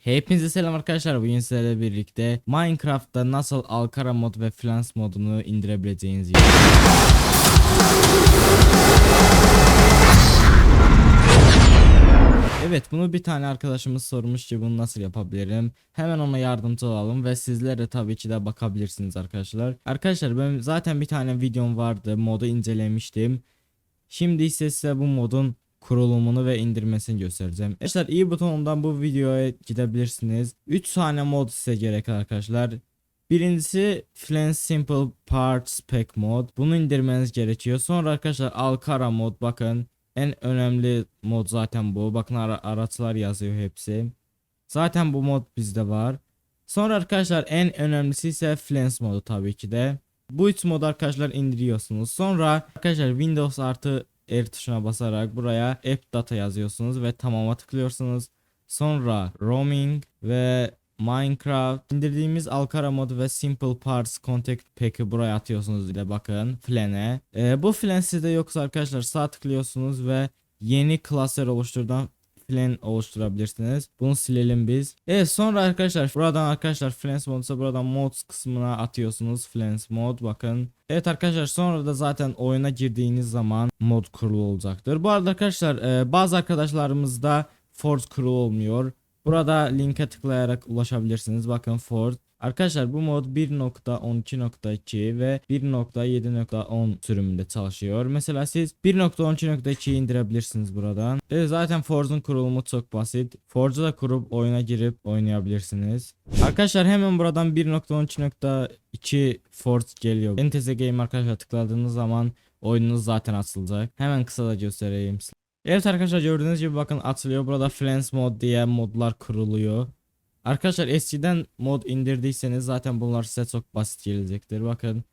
Hepinize selam arkadaşlar. Bugün sizlerle birlikte Minecraft'ta nasıl Alkara mod ve Flans modunu indirebileceğinizi Evet bunu bir tane arkadaşımız sormuştu bunu nasıl yapabilirim. Hemen ona yardımcı olalım ve sizler de tabii ki de bakabilirsiniz arkadaşlar. Arkadaşlar ben zaten bir tane videom vardı modu incelemiştim. Şimdi ise size bu modun kurulumunu ve indirmesini göstereceğim. Arkadaşlar iyi butonundan bu videoya gidebilirsiniz. 3 tane mod size gerek arkadaşlar. Birincisi Flens Simple Parts Pack mod. Bunu indirmeniz gerekiyor. Sonra arkadaşlar Alcara mod bakın. En önemli mod zaten bu. Bakın ara araçlar yazıyor hepsi. Zaten bu mod bizde var. Sonra arkadaşlar en önemlisi ise Flens modu tabii ki de. Bu üç modu arkadaşlar indiriyorsunuz. Sonra arkadaşlar Windows artı R tuşuna basarak buraya app data yazıyorsunuz ve tamama tıklıyorsunuz. Sonra roaming ve Minecraft indirdiğimiz Alcara modu ve Simple Parts Contact Pack'ı buraya atıyorsunuz ile bakın Flan'e. Ee, bu Flan sizde yoksa arkadaşlar sağ tıklıyorsunuz ve yeni klasör oluşturdan Flan oluşturabilirsiniz. Bunu silelim biz. Evet sonra arkadaşlar buradan arkadaşlar Flans modsa buradan mods kısmına atıyorsunuz. Flans mod bakın. Evet arkadaşlar sonra da zaten oyuna girdiğiniz zaman mod kurulu olacaktır. Bu arada arkadaşlar e, bazı arkadaşlarımızda Forge kurulu olmuyor. Burada linke tıklayarak ulaşabilirsiniz. Bakın Ford. Arkadaşlar bu mod 1.12.2 ve 1.7.10 sürümünde çalışıyor. Mesela siz 1.12.2'yi indirebilirsiniz buradan. E zaten Forge'un kurulumu çok basit. Forge'u da kurup oyuna girip oynayabilirsiniz. Arkadaşlar hemen buradan 1.13.2 Forge geliyor. NTZ Game arkadaşlar tıkladığınız zaman oyununuz zaten açılacak. Hemen kısaca göstereyim size. Evet arkadaşlar gördüğünüz gibi bakın atılıyor. Burada Flens mod diye modlar kuruluyor. Arkadaşlar eskiden mod indirdiyseniz zaten bunlar size çok basit gelecektir. Bakın.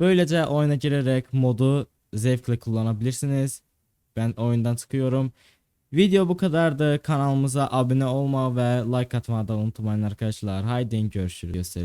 Böylece oyuna girerek modu zevkle kullanabilirsiniz. Ben oyundan çıkıyorum. Video bu kadardı. Kanalımıza abone olma ve like atmayı da unutmayın arkadaşlar. Haydi görüşürüz.